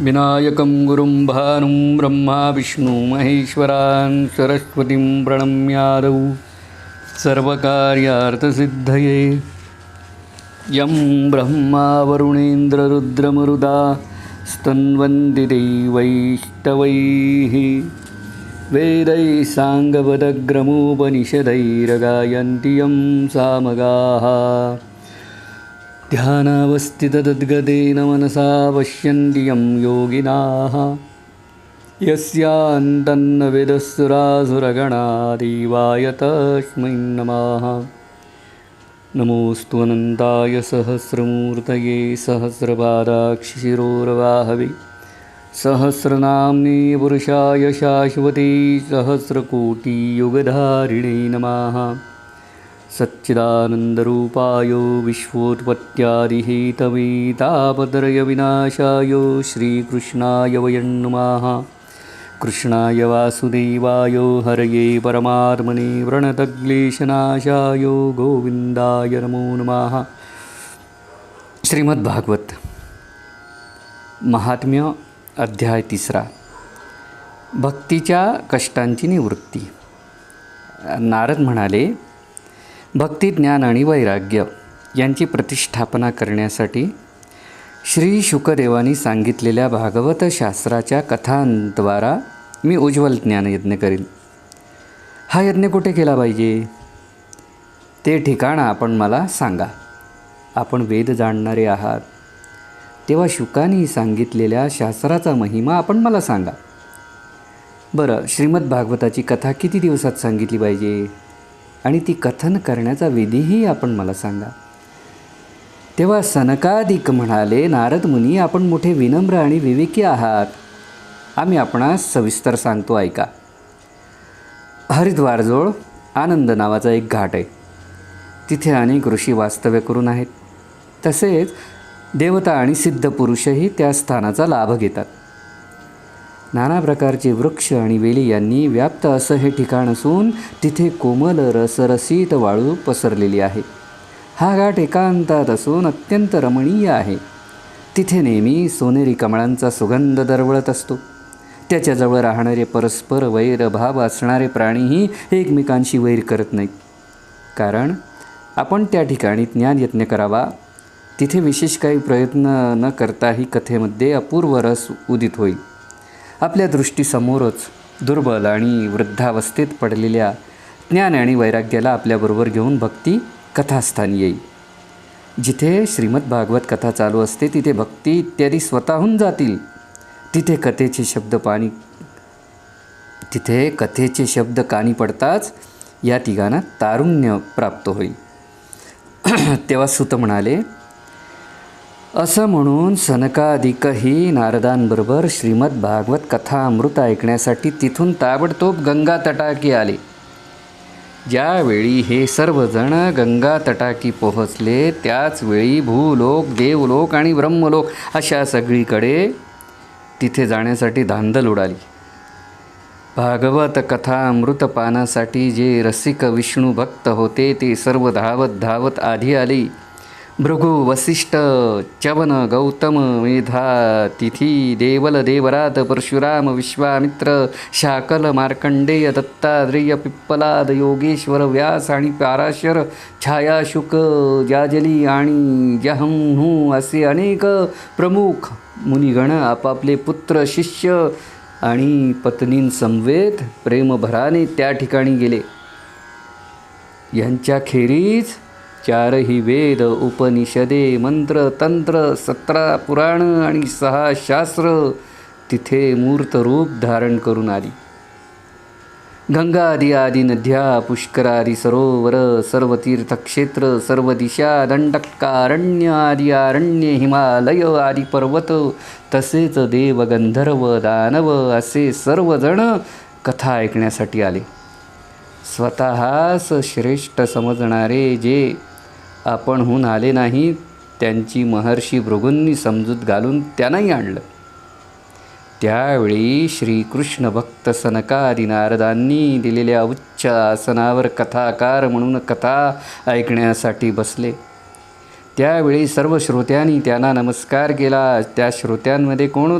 विनायकं गुरुं भानुं ब्रह्मा विष्णु महेश्वरान् सरस्वतीं प्रणम्यादौ सर्वकार्यार्थसिद्धये। यं ब्रह्मा वरुणेन्द्ररुद्रमरुदा स्तन्वन्ति दैवैष्टवैः। वेदैः साङ्गवदग्रमोपनिषदैरगायन्ति यं सामगाः। ध्यानावस्थितद्गतेन मनसा पश्यन्ति यं योगिनाः। यस्यान्तन्न वेदस्सुरासुरगणादेवाय तस्मै नमः। नमोऽस्तु अनन्ताय सहस्रमूर्तये सहस्रपादाक्षिशिरोरवाहवे। सहस्रनाम्ने पुरुषाय शाश्वते सहस्रकोटियुगधारिणे नमः सच्चिदानन्दरूपाय विश्वोत्पत्त्यादिहेतवेतापत्रयविनाशाय श्रीकृष्णाय वयं नुमः। कृष्णाय वासुदेवाय हरये परमात्मने व्रणतग्लेशनाशायो गोविंदाय नमो नमः। श्रीमद्भागवत महात्म्य अध्याय तिसरा। भक्तीच्या कष्टांची निवृत्ती। नारद म्हणाले भक्ती ज्ञान आणि वैराग्य यांची प्रतिष्ठापना करण्यासाठी श्री शुकदेवानी सांगितलेल्या भागवत शास्त्राच्या कथांद्वारा मी उज्ज्वल ज्ञान यज्ञ करीन. हा यज्ञ कुठे केला पाहिजे? ते ठिकाण आपण मला सांगा. आपण वेद जाणणारे आहात. तेव्हा शुकानी सांगितलेल्या शास्त्राचा महिमा आपण मला सांगा. बरं श्रीमद भागवताची कथा किती दिवसात सांगितली पाहिजे? आणि ती कथन करण्याचा विधीही आपण मला सांगा. तेव्हा सनकादिक म्हणाले नारद मुनी आपण मोठे विनम्र आणि विवेकी आहात. आम्ही आपणास सविस्तर सांगतो ऐका. हरिद्वारजवळ आनंद नावाचा एक घाट आहे. तिथे अनेक ऋषी वास्तव्य करून आहेत. तसेच देवता आणि सिद्ध पुरुषही त्या स्थानाचा लाभ घेतात. नाना प्रकारचे वृक्ष आणि वेली यांनी व्याप्त असं हे ठिकाण असून तिथे कोमल रसरसीत वाळू पसरलेली आहे. हा घाट एकांतात असून अत्यंत रमणीय आहे. तिथे नेहमी सोनेरी कमळांचा सुगंध दरवळत असतो. त्याच्याजवळ राहणारे परस्पर वैरभाव असणारे प्राणीही एकमेकांशी वैर करत नाहीत. कारण आपण त्या ठिकाणी ज्ञानयत्न करावा. तिथे विशेष काही प्रयत्न न करताही कथेमध्ये अपूर्व रस उदित होईल. आपल्या दृष्टीसमोरच दुर्बल आणि वृद्धावस्थेत पडलेल्या ज्ञान आणि वैराग्याला आपल्याबरोबर घेऊन भक्ती कथास्थान येईल जिथे श्रीमद भागवत कथा चालू असते तिथे भक्ती इत्यादी स्वतःहून जातील. तिथे कथेचे शब्द पाणी तिथे कथेचे शब्द कानी पडताच या तिघांना तारुण्य प्राप्त होईल. तेव्हा सुत म्हणाले असं म्हणून सनकाधिकही नारदांबरोबर श्रीमद भागवत कथा अमृत ऐकण्यासाठी तिथून ताबडतोब गंगा तटाकी आले. ज्यावेळी हे सर्वजण गंगा तटाकी पोहोचले त्याचवेळी भूलोक देवलोक आणि ब्रह्मलोक अशा सगळीकडे तिथे जाण्यासाठी धांदल उडाली. भागवत कथा अमृतपानासाठी जे रसिक विष्णू भक्त होते ते सर्व धावत धावत आधी आले. भृगु वसिष्ठ च्यवन गौतम मेधा तिथी देवल देवरात परशुराम विश्वामित्र शाकल मार्कंडेय दत्ताद्रेय पिप्पलाद योगेश्वर व्यास आणि पाराशर छायाशुक जाजली आणि जहंहू असे अनेक प्रमुख मुनिगण आपापले पुत्र शिष्य आणि पत्नींसमवेत प्रेमभराने त्या ठिकाणी गेले. यांच्याखेरीज चारही वेद उपनिषदे मंत्र तंत्र सतरा पुराण आणि सहा शास्त्र तिथे मूर्त रूप धारण करून आली. गंगा आदी आदी नद्या पुष्करादी सरोवर सर्व तीर्थक्षेत्र सर्व दिशा दंडकारण्य आदी अरण्य हिमालय आदी पर्वत तसेच देव गंधर्व दानव असे सर्वजण कथा ऐकण्यासाठी आले. स्वतःच श्रेष्ठ समजणारे जे आपणहून आले नाही. त्यांची महर्षी भृगूंनी समजूत घालून त्यांनाही आणलं. त्यावेळी श्रीकृष्ण भक्त सनकादी नारदांनी दिलेल्या उच्च आसनावर कथाकार म्हणून कथा ऐकण्यासाठी बसले. त्यावेळी सर्व श्रोत्यांनी त्यांना नमस्कार केला. त्या श्रोत्यांमध्ये कोण